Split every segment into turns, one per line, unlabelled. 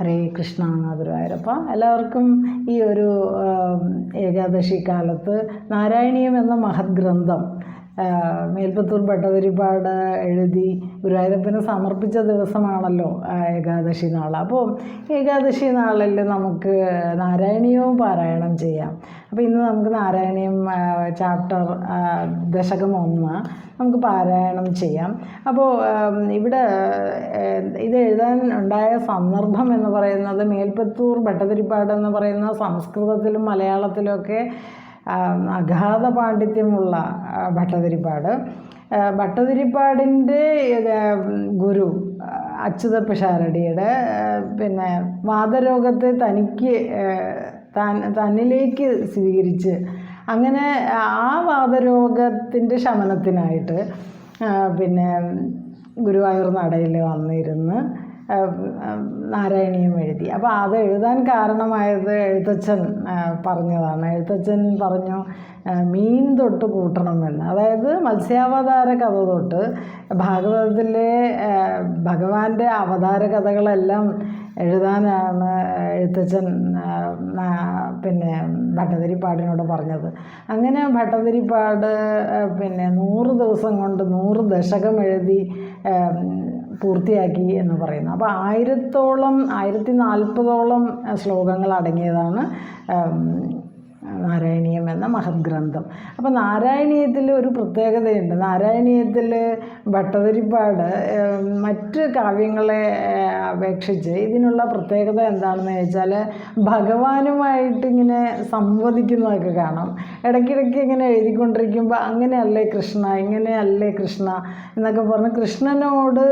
ഹരേ കൃഷ്ണ ഗുരുവായൂരപ്പ. എല്ലാവർക്കും ഈ ഒരു ഏകാദശി കാലത്ത് നാരായണീയം എന്ന മഹത് ഗ്രന്ഥം മേൽപ്പത്തൂർ ഭട്ടതിരിപ്പാട് എഴുതി ഗുരുവായൂരപ്പന് സമർപ്പിച്ച ദിവസമാണല്ലോ ഏകാദശി നാൾ അപ്പോൾ ഏകാദശി നാളിൽ നമുക്ക് നാരായണീയവും പാരായണം ചെയ്യാം. അപ്പോൾ ഇന്ന് നമുക്ക് നാരായണീയം ചാപ്റ്റർ ദശകം ഒന്ന് നമുക്ക് പാരായണം ചെയ്യാം. അപ്പോൾ ഇവിടെ ഇത് എഴുതാൻ ഉണ്ടായ സന്ദർഭം എന്ന് പറയുന്നത് മേൽപ്പത്തൂർ ഭട്ടതിരിപ്പാട് എന്ന് പറയുന്ന സംസ്കൃതത്തിലും മലയാളത്തിലുമൊക്കെ ആം, അഗാധ പാണ്ഡിത്യമുള്ള ഭട്ടതിരിപ്പാട്. ഭട്ടതിരിപ്പാടിന്റെ ഗുരു അച്യുത പിഷാരടിയുടെ പിന്നെ വാദരോഗത്തെ തനിക്ക് താൻ തന്നിലേക്ക് സ്വീകരിച്ച് അങ്ങനെ ആ വാദരോഗത്തിന്റെ ശമനത്തിനായിട്ട് പിന്നെ ഗുരുവായൂർ നടയിൽ വന്നിരുന്ന് നാരായണീയം എഴുതി. അപ്പോൾ അത് എഴുതാൻ കാരണമായത് എഴുത്തച്ഛൻ പറഞ്ഞതാണ്. എഴുത്തച്ഛൻ പറഞ്ഞു മീൻ തൊട്ട് കൂട്ടണമെന്ന്. അതായത് മത്സ്യാവതാര കഥ തൊട്ട് ഭാഗവതത്തിലെ ഭഗവാന്റെ അവതാര കഥകളെല്ലാം എഴുതാനാണ് എഴുത്തച്ഛൻ പിന്നെ ഭട്ടതിരിപ്പാടിനോട് പറഞ്ഞത്. അങ്ങനെ ഭട്ടതിരിപ്പാട് പിന്നെ നൂറ് ദിവസം കൊണ്ട് നൂറ് ദശകം എഴുതി പൂർത്തിയാക്കി എന്ന് പറയുന്നു. അപ്പോൾ ആയിരത്തോളം ആയിരത്തി നാൽപ്പതോളം ശ്ലോകങ്ങൾ അടങ്ങിയതാണ് നാരായണീയം എന്ന മഹത് ഗ്രന്ഥം അപ്പോൾ നാരായണീയത്തിൽ ഒരു പ്രത്യേകതയുണ്ട്. നാരായണീയത്തിൽ ഭട്ടതിരിപ്പാട് മറ്റ് കാവ്യങ്ങളെ അപേക്ഷിച്ച് ഇതിനുള്ള പ്രത്യേകത എന്താണെന്ന് ചോദിച്ചാൽ ഭഗവാനുമായിട്ട് ഇങ്ങനെ സംവദിക്കുന്നതൊക്കെ കാണാം. ഇടയ്ക്കിടയ്ക്ക് ഇങ്ങനെ എഴുതിക്കൊണ്ടിരിക്കുമ്പോൾ അങ്ങനെയല്ലേ കൃഷ്ണ ഇങ്ങനെയല്ലേ കൃഷ്ണ എന്നൊക്കെ പറഞ്ഞ് കൃഷ്ണനോട്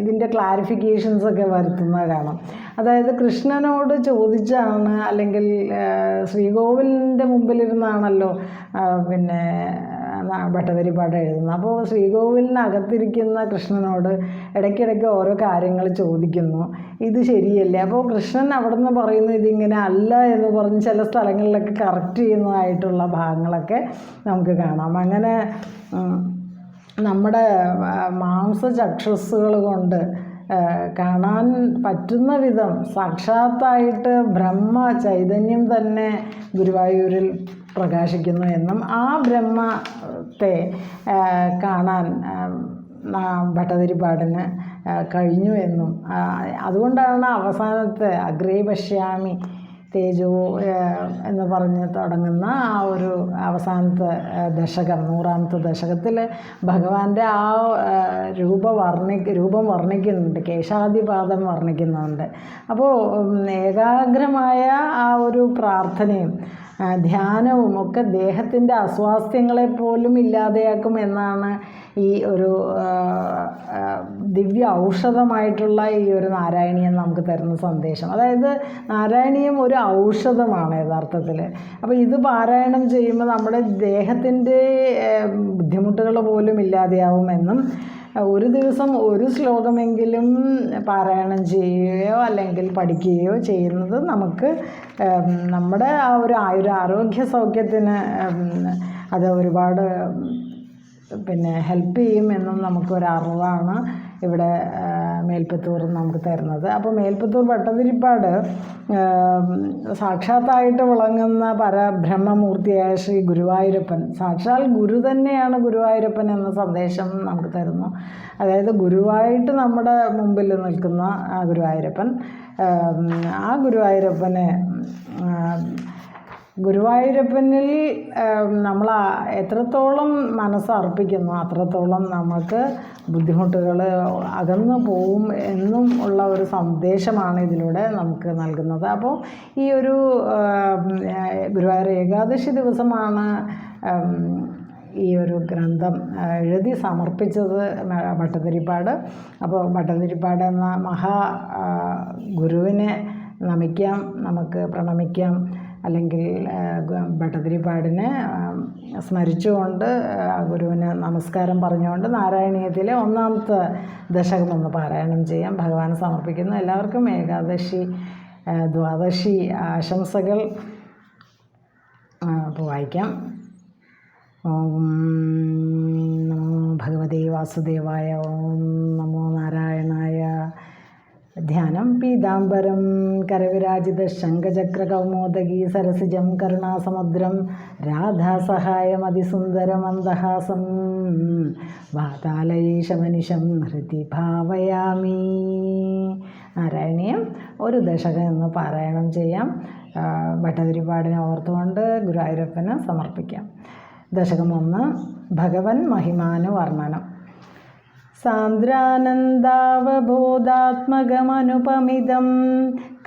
ഇതിന്റെ ക്ലാരിഫിക്കേഷൻസൊക്കെ വരുത്തുന്നത് കാണാം. അതായത് കൃഷ്ണനോട് ചോദിച്ചാണ് അല്ലെങ്കിൽ ശ്രീകോവിലിന്റെ മുമ്പിലിരുന്നാണല്ലോ പിന്നെ ന- ഭട്ടതിരിപ്പാട് എഴുതുന്നത്. അപ്പോൾ ശ്രീകോവിലിനകത്തിരിക്കുന്ന കൃഷ്ണനോട് ഇടയ്ക്കിടയ്ക്ക് ഓരോ കാര്യങ്ങൾ ചോദിക്കുന്നു. ഇത് ശരിയല്ലേ? അപ്പോൾ കൃഷ്ണൻ അവിടെ നിന്ന് പറയുന്നു ഇതിങ്ങനെ അല്ല എന്ന് പറഞ്ഞ് ചില സ്ഥലങ്ങളിലൊക്കെ കറക്റ്റ് ചെയ്യുന്നതായിട്ടുള്ള ഭാഗങ്ങളൊക്കെ നമുക്ക് കാണാം. അങ്ങനെ നമ്മുടെ മാംസ മാംസചക്ഷുസ്സുകൾ കൊണ്ട് കാണാൻ പറ്റുന്ന വിധം സാക്ഷാത്തായിട്ട് ബ്രഹ്മ ചൈതന്യം തന്നെ ഗുരുവായൂരിൽ പ്രകാശിക്കുന്നു എന്നും ആ ബ്രഹ്മത്തെ കാണാൻ ഭട്ടതിരിപ്പാടിന് കഴിഞ്ഞു എന്നും അതുകൊണ്ടാണ് അവസാനത്തെ അഗ്രേ പശ്യാമി തേജോ എന്ന് പറഞ്ഞ് തുടങ്ങുന്ന ആ ഒരു അവസാനത്തെ ദശകം നൂറാമത്തെ ദശകത്തിൽ ഭഗവാന്റെ ആ രൂപ വർണി രൂപം വർണിക്കുന്നുണ്ട് കേശാദിപാദം വർണിക്കുന്നുണ്ട്. അപ്പോൾ ഏകാഗ്രമായ ആ ഒരു പ്രാർത്ഥനയും ധ്യാനവും ഒക്കെ ദേഹത്തിന്റെ അസ്വാസ്ഥ്യങ്ങളെ പോലും ഇല്ലാതെയാക്കും എന്നാണ് ഈ ഒരു ദിവ്യ ഔഷധമായിട്ടുള്ള ഈ ഒരു നാരായണീയം നമുക്ക് തരുന്ന സന്ദേശം. അതായത് നാരായണീയം ഒരു ഔഷധമാണ് യഥാർത്ഥത്തിൽ അപ്പോൾ ഇത് പാരായണം ചെയ്യുമ്പോൾ നമ്മുടെ ദേഹത്തിന്റെ ബുദ്ധിമുട്ടുകൾ പോലും ഇല്ലാതെയാവുമെന്നും ഒരു ദിവസം ഒരു ശ്ലോകമെങ്കിലും പാരായണം ചെയ്യുകയോ അല്ലെങ്കിൽ പഠിക്കുകയോ ചെയ്യുന്നത് നമുക്ക് നമ്മുടെ ആ ഒരു ആയുരാരോഗ്യ സൗഖ്യത്തിന് അത് ഒരുപാട് പിന്നെ ഹെൽപ്പ് ചെയ്യും എന്നും നമുക്കൊരറിവാണ് ഇവിടെ മേൽപ്പത്തൂർ നമുക്ക് തരുന്നത്. അപ്പോൾ മേൽപ്പത്തൂർ വട്ടതിരിപ്പാട് സാക്ഷാത്തായിട്ട് വിളങ്ങുന്ന പരബ്രഹ്മമൂർത്തിയായ ശ്രീ ഗുരുവായൂരപ്പൻ സാക്ഷാൽ ഗുരു തന്നെയാണ് ഗുരുവായൂരപ്പൻ എന്ന സന്ദേശം നമുക്ക് തരുന്നു. അതായത് ഗുരുവായിട്ട് നമ്മുടെ മുമ്പിൽ നിൽക്കുന്ന ആ ഗുരുവായൂരപ്പൻ ആ, ഗുരുവായൂരപ്പനെ ഗുരുവായൂരപ്പനിൽ നമ്മൾ എത്രത്തോളം മനസ്സർപ്പിക്കുന്നു അത്രത്തോളം നമുക്ക് ബുദ്ധിമുട്ടുകൾ അകന്നു പോവും എന്നും ഉള്ള ഒരു സന്ദേശമാണ് ഇതിലൂടെ നമുക്ക് നൽകുന്നത്. അപ്പോൾ ഈ ഒരു ഗുരുവായൂർ ഏകാദശി ദിവസമാണ് ഈ ഒരു ഗ്രന്ഥം എഴുതി സമർപ്പിച്ചത് ഭട്ടതിരിപ്പാട്. അപ്പോൾ ഭട്ടതിരിപ്പാട് എന്ന മഹാ ഗുരുവിനെ നമിക്കാം നമുക്ക് പ്രണമിക്കാം. അല്ലെങ്കിൽ ഭട്ടതിരിപ്പാടിനെ സ്മരിച്ചുകൊണ്ട് ഗുരുവിന് നമസ്കാരം പറഞ്ഞുകൊണ്ട് നാരായണീയത്തിലെ ഒന്നാമത്തെ ദശകം ഒന്ന് പാരായണം ചെയ്യാം ഭഗവാൻ സമർപ്പിക്കുന്നു. എല്ലാവർക്കും ഏകാദശി ദ്വാദശി ആശംസകൾ വായിക്കാം. ഓം നമോ ഭഗവതേ വാസുദേവായ ഓം നമോ നാരായണായ ധ്യാനം പീതാംബരം കരവിരാജിത ശംഖചക്രകൗമോദകീ സരസിജം കരുണാസമുദ്രം രാധാസഹായമതിസുന്ദരമന്ദഹാസം വാതാലയേശമനിശം ഹൃതി ഭാവയാമി. നാരായണീയം ഒരു ദശകം എന്ന് പാരായണം ചെയ്യാം. ഭട്ടതിരിപ്പാടിനെ ഓർത്തുകൊണ്ട് ഗുരുവായൂരപ്പന് സമർപ്പിക്കാം. ദശകം ഒന്ന് ഭഗവൻ മഹിമാനുവർണനം. സാന്ദ്രാനന്ദാവബോധാത്മകമനുപമിതം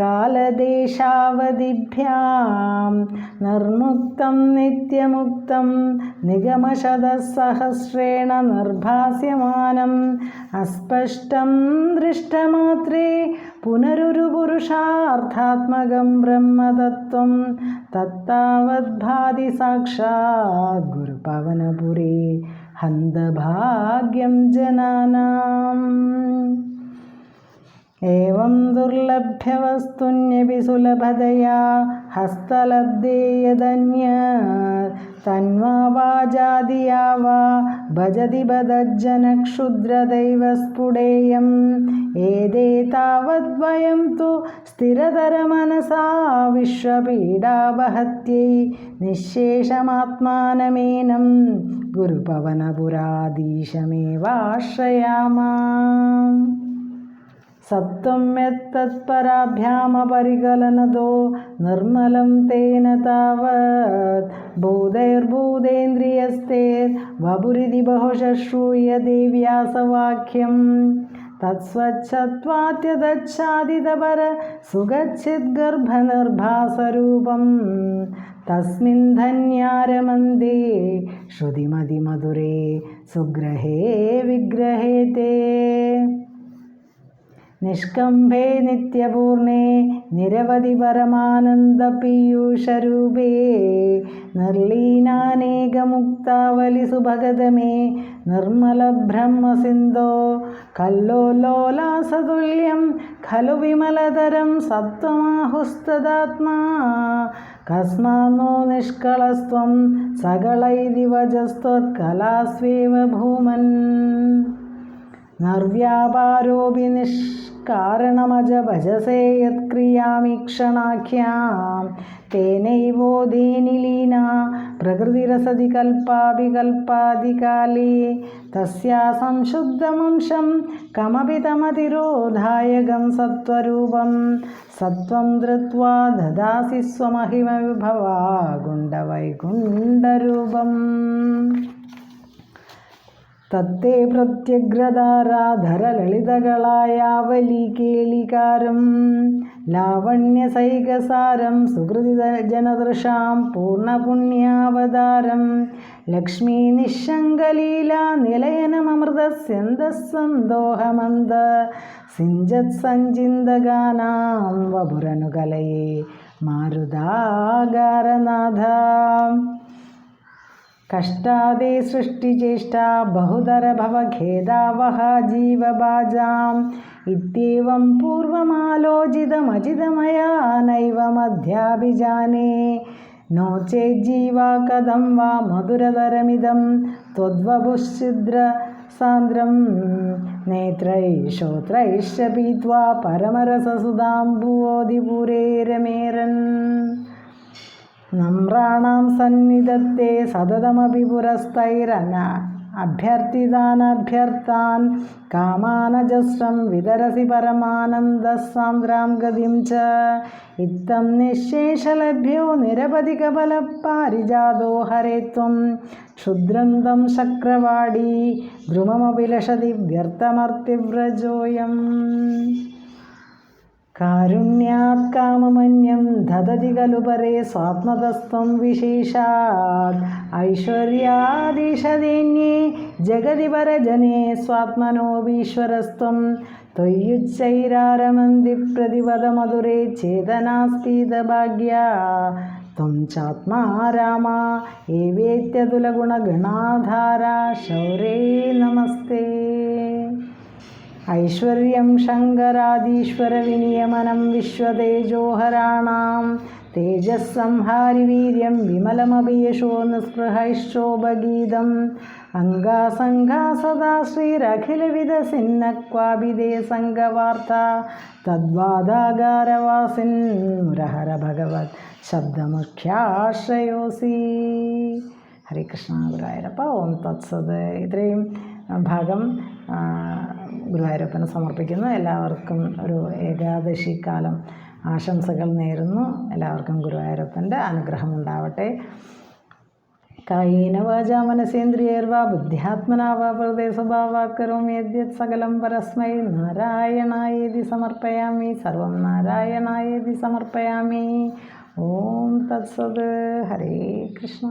കാലദേശാവധിഭ്യാം നിർമുക്തം നിത്യമുക്തം നിഗമശതസഹസ്രേണ നിർഭാസ്യമാനം അസ്പഷ്ടം ദൃഷ്ടമാത്രേ പുനരുരു പുരുഷാർത്ഥാത്മകം ബ്രഹ്മതത്വം തത്താവദ്ഭാതി സാക്ഷാത് ഗുരുപവനപുരേ. ഹന്തഭാഗ്യം ജനാനാം. एवं दुर्लभ्यवस्तुन्यपि सुलभतया हस्तलब्धे यदन्य तन्वा वाजादिया वा भजति बदज्जनक्षुद्रदैव स्फुटेयम् एते तावद्वयं तु स्थिरतरमनसा विश्वपीडावहत्यै निःशेषमात्मानमेनं गुरुपवनपुराधीशमेवाश्रयामा സത്വം യത്തത്പരാഭ്യാമപരികലനതോ നിർമ്മലം തേന താവത്. ഭൂതൈർഭൂതേന്ദ്രിയസ്തേർ വപുരിതി ബഹുശ്രൂയ ദേവ്യാസവാക്യം. തത്സ്വച്ഛത്വാത്യദച്ഛാദിതപര സുഗച്ഛിദ്ഗർഭനിർഭാസരൂപം തസ്മിൻ ധന്യാരമന്ദേ ശ്രുതിമതിമധുരേ സുഗ്രഹേ വിഗ്രഹേ തേ നിഷ്കംഭേ നിത്യപൂർണേ നിരവധി പരമാനന്ദപീയൂഷരൂപേ നിർലീനാനേകമുക്താവലി സുഭഗതമേ നിർമ്മല ബ്രഹ്മസിന്ധോ കല്ലോലോലാസതുല്യം ഖലു വിമലതരം സത്വമാഹുസ്തദാത്മാ. കസ്മാന്നോ നിഷ്കളസ്ത്വം സകളൈദിവജസ്ത്വത്കലാസ്വേവ ഭൂമൻ. നിർവ്യാപാരോപി നിഷ്കാരണമജ ഭജസേ യത്ക്രിയാമീക്ഷണാഖ്യാം തേനൈവോധീനിലീന പ്രകൃതിരസതി കൽപ്പാപി കൽപ്പാദികാലേ തസ്യാ സംശുദ്ധമംശം കമപി തമതിരോധായകം സത്വരൂപം. സത്വം ധൃത്വാ ദദാസി സ്വമഹിമവിഭവാ വിഭവാ ഗുണ്ടവൈകുണ്ഠരൂപം തത്തേ പ്രത്യഗ്രതാരാധരലളിതകളായാവലി കേളികാരം ലാവണ്യസൈകസാരം സുഹൃതിജനദൃശാം പൂർണപുണ്യാവതാരം ലക്ഷ്മീ നിശങ്കലീല നിലയനമൃതസ്യന്തസ്സന്തോഹമന്ത സിഞ്ചത് സഞ്ചിന്തഗാനാം വപുരനുകലയേ മാരുതാകാരനാഥ കഷ്ടാദി സൃഷ്ടിചേഷ്ട ബഹുതരഭവഖേദാവഹ ജീവബാജാം. ഇത്യവം പൂർവമാലോചിതമചിതമയാ നൈവ മധ്യാഭിജാനേ നോ ചേജ്ജീവാ കഥം വാ മധുരതരമിതം ത്വദ്വപുശ്ചിദ്ര സാന്ദ്രം. നേത്രൈ ശ്രോത്രൈശ്ച പീത്വാ പരമരസസുതാംബുവോതിപുരേ രമേരൻ. നമ്രാണാം സന്നിധത്തെ സതതമപി പുരസ്തൈരന അഭ്യർത്ഥിതാനഭ്യർത്ഥാൻ കാമാനജസ്രം വിതരസി പരമാനന്ദസാന്ദ്രാം ഗതിം ച. ഇത്തം നിശേഷലഭ്യോ നിരവധികബലപാരിജാതോ ഹരേ ത്വം. ക്ഷുദ്രന്തം ശക്രവാടി ധ്രുമമഭിലഷതി വ്യർത്ഥമർത്തിവ്രജോയം. കാരുണ്യാത് കാമമന്യം ദദതി ഖലു പരേ സ്വാത്മതസ്ത്വം വിശേഷാത് ഐശ്വര്യാദീശദേന്യേ ജഗതി പരജനേ സ്വാത്മനോപീശ്വരസ്ത്വം ത്വയ്യുച്ചൈരാരമന്തി പ്രതിപദ മധുരേ ചേതനാസ്തീതഭാഗ്യ. ത്വം ചാത്മാ രാമ ഏവേത്യതുലഗുണഗണാധാര. ശൗരേ നമസ്തേ. ഐശ്വര്യം ശങ്കരാദീശ്വരവിനിയമനം വിശ്വതേജോഹരാണാം. തേജസ്സംഹാരി വീര്യം വിമലമപി യശോ നിസ്പൃഹൈശോഭഗീതം അംഗാസംഘാ സദാ ശ്രീരഖിലവിധസിന്ന ക്വാബിദേ സംഘവാർത്ത. തദ്വാദാകാരവാസിൻ മുരഹര ഭഗവത് ശബ്ദമുഖ്യാശ്രയോസി. ഹരികൃഷ്ണ കൃഷ്ണ ഗുരുവായൂരപ്പ ഓം തത്സത് ഇത്രയും ഭാഗം ഗുരുവായൂരപ്പന് സമർപ്പിക്കുന്നു. എല്ലാവർക്കും ഒരു ഏകാദശി കാലം ആശംസകൾ നേരുന്നു. എല്ലാവർക്കും ഗുരുവായൂരപ്പന്റെ അനുഗ്രഹം ഉണ്ടാവട്ടെ. കായേന വാച മനസേന്ദ്രിയർവാ ബുദ്ധ്യാത്മനാ വാ പ്രദേ സ്വഭാവാത് കരോമി യദ്യത് സകലം പരസ്മൈ. നാരായണായേതി സമർപ്പയാമി സർവം നാരായണായേതി സമർപ്പയാമി. ഓം തത്സത്. ഹരേ കൃഷ്ണ.